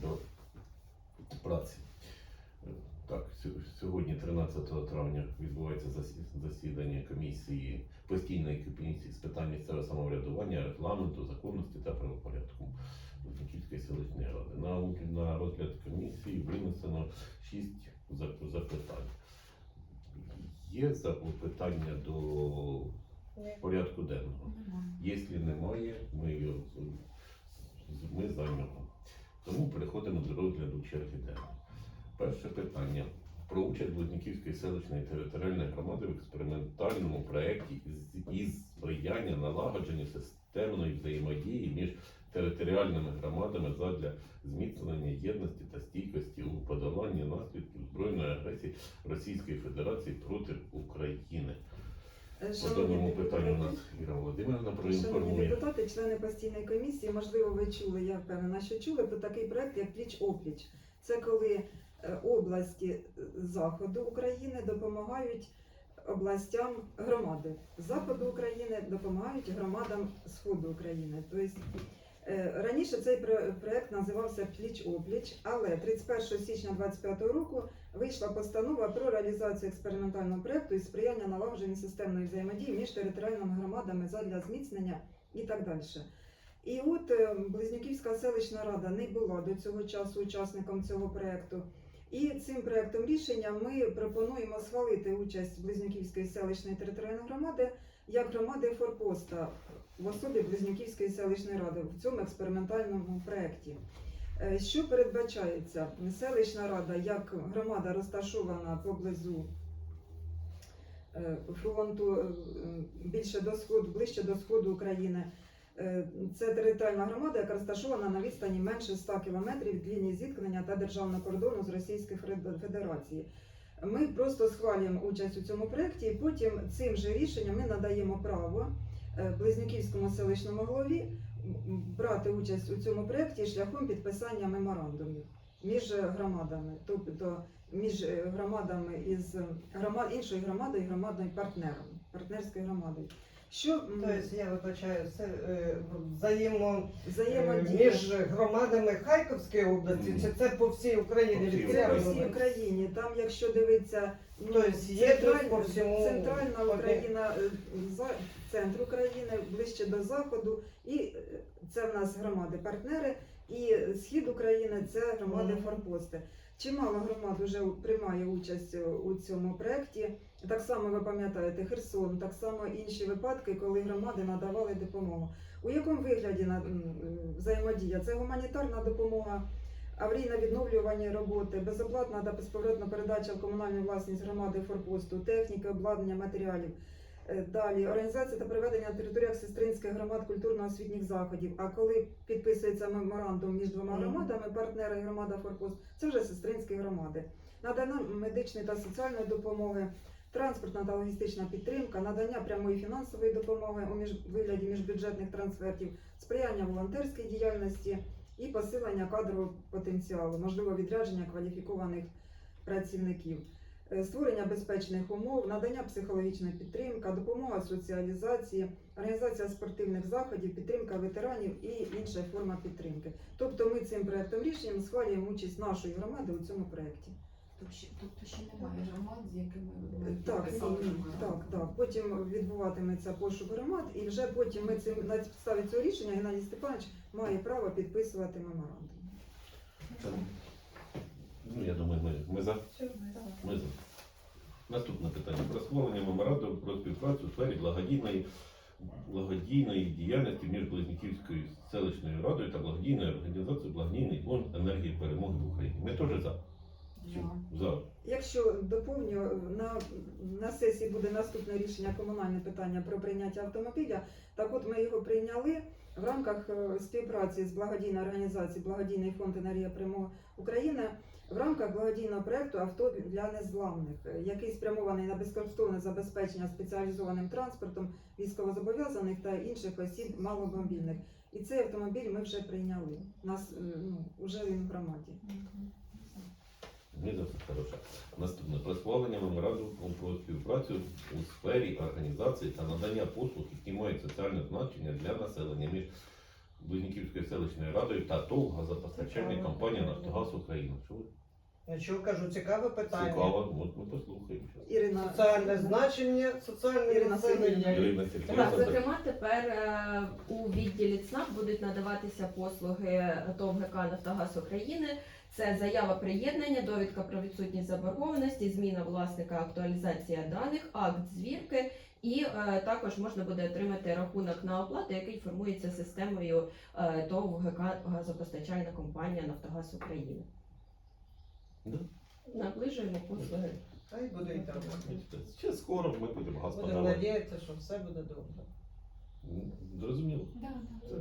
до праці. Так, сьогодні, 13 травня, відбувається засідання комісії, постійної комісії з питань місцевого самоврядування, регламенту, законності та правопорядку Київської селищної ради. На, на розгляд комісії винесено 6 запитань. Є запитання до порядку денного? Якщо немає, ми, ми за нього. Тому переходимо до розгляду черги денної. Перше питання про участь Близнюківської селищної територіальної громади в експериментальному проєкті із- сприяння налагодженню системної взаємодії між територіальними громадами задля зміцнення єдності та стійкості у подоланні наслідків збройної агресії Російської Федерації проти України. По даному питанню у нас Іра Володимирівна Шановні проінформує. депутати, члени постійної комісії, можливо, ви чули, я впевнена, що чули про такий проект, як пліч опліч. Це коли е, області е, заходу України допомагають областям громади. Заходу України допомагають громадам сходу України. Тобто раніше цей про- проект називався пліч опліч, але 31 січня 2025 року вийшла постанова про реалізацію експериментального проекту і сприяння налагодженню системної взаємодії між територіальними громадами задля зміцнення і так далі. І от е, Близнюківська селищна рада не була до цього часу учасником цього проекту. І цим проектом рішення ми пропонуємо схвалити участь Близнюківської селищної територіальної громади як громади форпоста в особі Близнюківської селищної ради в цьому експериментальному проєкті. Е, Що передбачається? Селищна рада як громада розташована поблизу е, фронту е, більше до сходу, ближче до сходу України. Це територіальна громада, яка розташована на відстані менше 100 кілометрів від лінії зіткнення та державного кордону з Російською Фед- Федерацією. Ми просто схвалюємо участь у цьому проєкті, і потім цим же рішенням ми надаємо право Близнюківському селищному голові брати участь у цьому проєкті шляхом підписання меморандумів між громадами, тобто між е, громадами із громад іншою громадою і громадою партнером, партнерською громадою. Що Тобто, я вибачаю, це е, взаємо е, взаємодія між громадами Харківської області, чи це по всій Україні По всій це по всій Україні. Там, якщо дивитися, ну, Тобто є централь- по всьому центральна Україна, е, за центр України, ближче до заходу, і е, це в нас громади партнери, і схід України це громади-форпости. Чимало громад вже приймає участь е, у цьому проєкті. Так само ви пам'ятаєте Херсон, так само інші випадки, коли громади надавали допомогу. У якому вигляді взаємодія? Це гуманітарна допомога, аварійно відновлювання роботи, безоплатна та безповоротна передача в комунальну власність громади форпосту, техніки, обладнання, матеріалів. Е, Далі організація та проведення на територіях сестринських громад культурно-освітніх заходів. А коли підписується меморандум між двома громадами, партнери і громада Форпост, це вже сестринські громади. Надання медичної та соціальної допомоги, транспортна та логістична підтримка, надання прямої фінансової допомоги у між... вигляді міжбюджетних трансфертів, сприяння волонтерській діяльності і посилення кадрового потенціалу, можливо, відрядження кваліфікованих працівників. Е, Створення безпечних умов, надання психологічної підтримки, допомога соціалізації, організація спортивних заходів, підтримка ветеранів і інша форма підтримки. Тобто ми цим проектом рішенням схвалюємо участь нашої громади у цьому проєкті. Тобто ще, тобто немає громад, з якими ми Так, так, так. Потім відбуватиметься пошук громад, і вже потім ми цим на підставі цього рішення Геннадій Степанович має право підписувати меморандум. Ну, я думаю, ми, ми за. Ми за. Наступне питання про схвалення меморандуму про співпрацю у сфері благодійної, благодійної діяльності між Близнюківською селищною радою та благодійною організацією Благодійний фонд енергії перемоги в Україні. Ми теж за. За. Якщо доповню, на, на сесії буде наступне рішення комунальне питання про прийняття автомобіля. Так от ми його прийняли в рамках е, співпраці з благодійною організацією Благодійний фонд енергія перемоги України в рамках благодійного проекту Авто для незламних, який спрямований на безкоштовне забезпечення спеціалізованим транспортом військовозобов'язаних та інших осіб маломобільних. І цей автомобіль ми вже прийняли. Нас е, ну вже він в громаді. Все хороше. Наступне про схвалення меморандуму про співпрацю у сфері організації та надання послуг, які мають соціальне значення для населення між Близнюківською селищною радою та ТОВ газопостачальної Цікаво. компанія Нафтогаз України. Чули? ви? що кажу, цікаве питання. Цікаво, от ми послухаємо. Ірина Соціальне значення, соціальне Ірина населення. Сергіївна. Ірина Так, Сергіївна, зокрема, тепер е, у відділі ЦНАП будуть надаватися послуги ТОВ ГК Нафтогаз України. Це заява приєднання, довідка про відсутність заборгованості, зміна власника, актуалізація даних, акт звірки, і е, також можна буде отримати рахунок на оплату, який формується системою е, ТОВ ГК газопостачальна компанія Нафтогаз України. Да. Наближуємо послуги. Хай буде і так. Ще скоро ми будемо газ Будемо подавати. надіятися, що все буде добре. Зрозуміло. Да, да.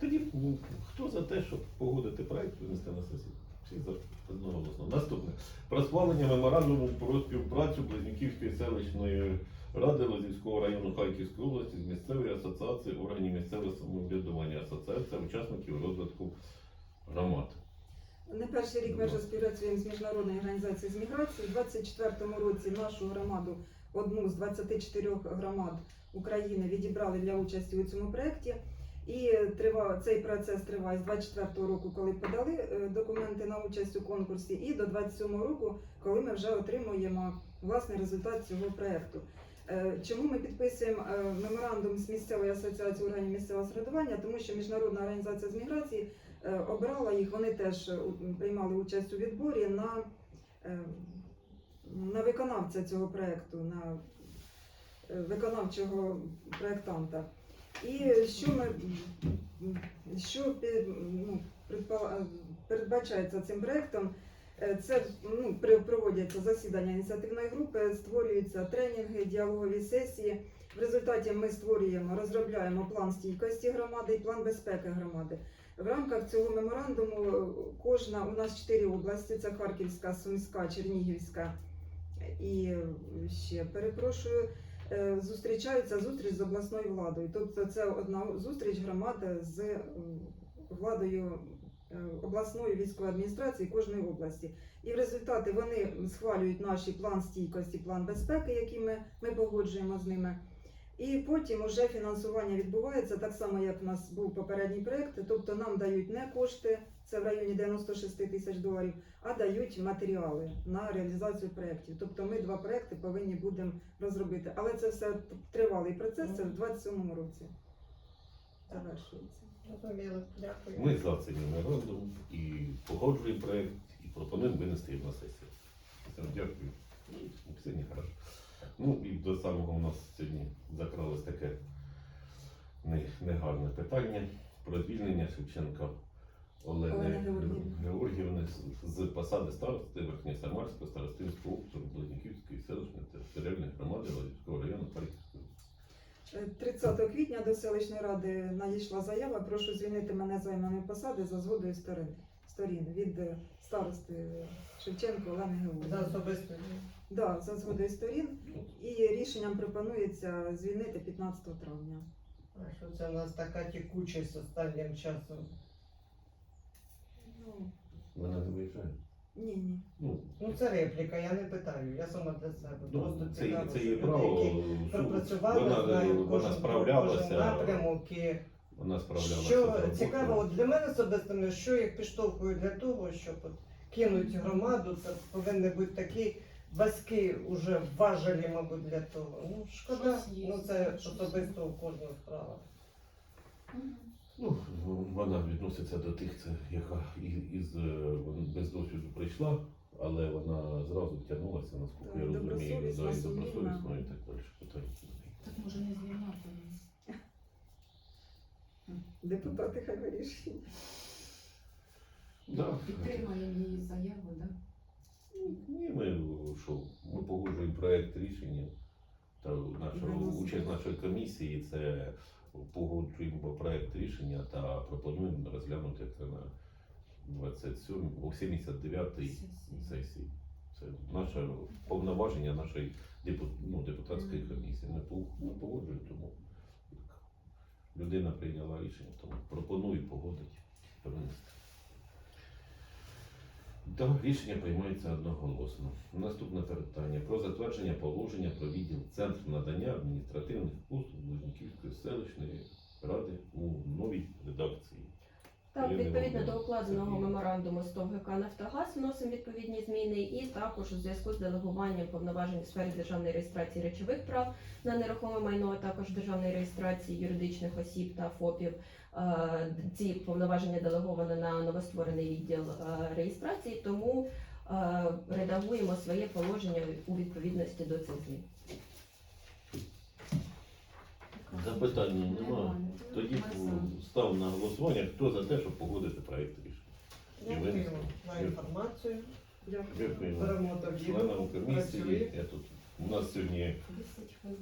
Тоді м, хто за те, щоб погодити проект винести на сесію? Всі за одноголосно. Наступне. Про схвалення меморандуму про співпрацю Близнюківської селищної ради Лозівського району Харківської області з місцевою асоціацією органів місцевого самоврядування, асоціація учасників розвитку громад. Не перший рік ми вже співпрацюємо з міжнародною організацією з міграції. У 24-му році нашу громаду, одну з 24 громад України, відібрали для участі у цьому проєкті. І трива, цей процес триває з 24-го року, коли подали е, документи на участь у конкурсі, і до 27-го року, коли ми вже отримуємо власний результат цього проєкту. Е, Чому ми підписуємо е, меморандум з місцевою асоціацією органів місцевого самоврядування? Тому що міжнародна організація з міграції обрала їх, вони теж приймали участь у відборі на, на виконавця цього проєкту, на виконавчого проєктанта. І що ми що ну, передбачається цим проєктом? Е, Це ну, проводяться засідання ініціативної групи, створюються тренінги, діалогові сесії. В результаті ми створюємо, розробляємо план стійкості громади і план безпеки громади. В рамках цього меморандуму кожна у нас чотири області: це Харківська, Сумська, Чернігівська і ще перепрошую. Е, Зустрічаються зустріч з обласною владою. Тобто це одна зустріч громади з е, владою е, обласної військової адміністрації кожної області. І в результаті вони схвалюють наш план стійкості, план безпеки, який ми, ми погоджуємо з ними. І потім уже фінансування відбувається так само, як в нас був попередній проєкт. Тобто нам дають не кошти, це в районі 96 тисяч доларів, а дають матеріали на реалізацію проєктів. Тобто ми два проєкти повинні будемо розробити. Але це все тривалий процес, це в 27-му році завершується. Дякую. Ми за цей меморандум і погоджуємо проект, і пропонуємо винести його на сесію. Все, Дякую. Ну, хорошо. Ну і до самого у нас сьогодні закралось таке негарне питання про звільнення Шевченка Олени Георгіївни. Георгіївни з- посади старости Верхньосамарського старостинського округу Близнюківської селищної територіальної громади Лазівського району Харківської. Е, 30 квітня до селищної ради надійшла заява. Прошу звільнити мене з займаної посади за згодою сторін, сторін від е, старости Шевченко Олени За особисто. Да, за згодою сторін. І рішенням пропонується звільнити 15 травня. А що це у нас така текучість останнім часом? Ну, Вона не виїжджає. ні, ні. Ну, Ну це репліка, я не питаю, я сама для себе. ну, Просто це, цікаво, це що її люди, право. які суд. пропрацювали, Вона, знають вона кожен, кожен справлялася. напрямок і Вона справлялася. з Що роботою. цікаво, от для мене особисто, що їх підштовхує для того, щоб от кинуть громаду, це повинні бути такі батьки вже важелі, мабуть, для того. Ну, шкода, Щось є, ну це щось особисто у кожного справа. Мгм. Ну, вона відноситься до тих, це, яка із е, без досвіду прийшла, але вона зразу втягнулася, наскільки я розумію, і добросовісно і так далі. Так може не звільняти. Депутати хай вирішують. Да. Підтримаємо її заяву, да? Ні, ми що, ми погоджуємо проект рішення та нашого участь нашої комісії це погоджуємо проект рішення та пропонуємо розглянути це на 27 о 79-й Сесії. Це наше повноваження нашої ну, депутатської комісії. Ми ми погоджуємо, тому людина прийняла рішення, тому пропоную погодити Так, рішення приймається одноголосно. Наступне питання про затвердження положення про відділ Центр надання адміністративних послуг Близнюківської селищної ради у новій редакції. Так, відповідно до укладеного меморандуму з ТОВ ГК Нафтогаз вносимо відповідні зміни і також у зв'язку з делегуванням повноважень у сфері державної реєстрації речових прав на нерухоме майно, а також державної реєстрації юридичних осіб та ФОПів. Е, Ці повноваження делеговано на новостворений відділ е, реєстрації, тому е, редагуємо своє положення у відповідності до цих змін. Запитань немає. Тоді став на голосування, хто за те, щоб погодити проєкт рішення. Дякуємо за інформацію. Дякую. Дякую членам комісії. Я тут, у нас сьогодні 10 хвилин.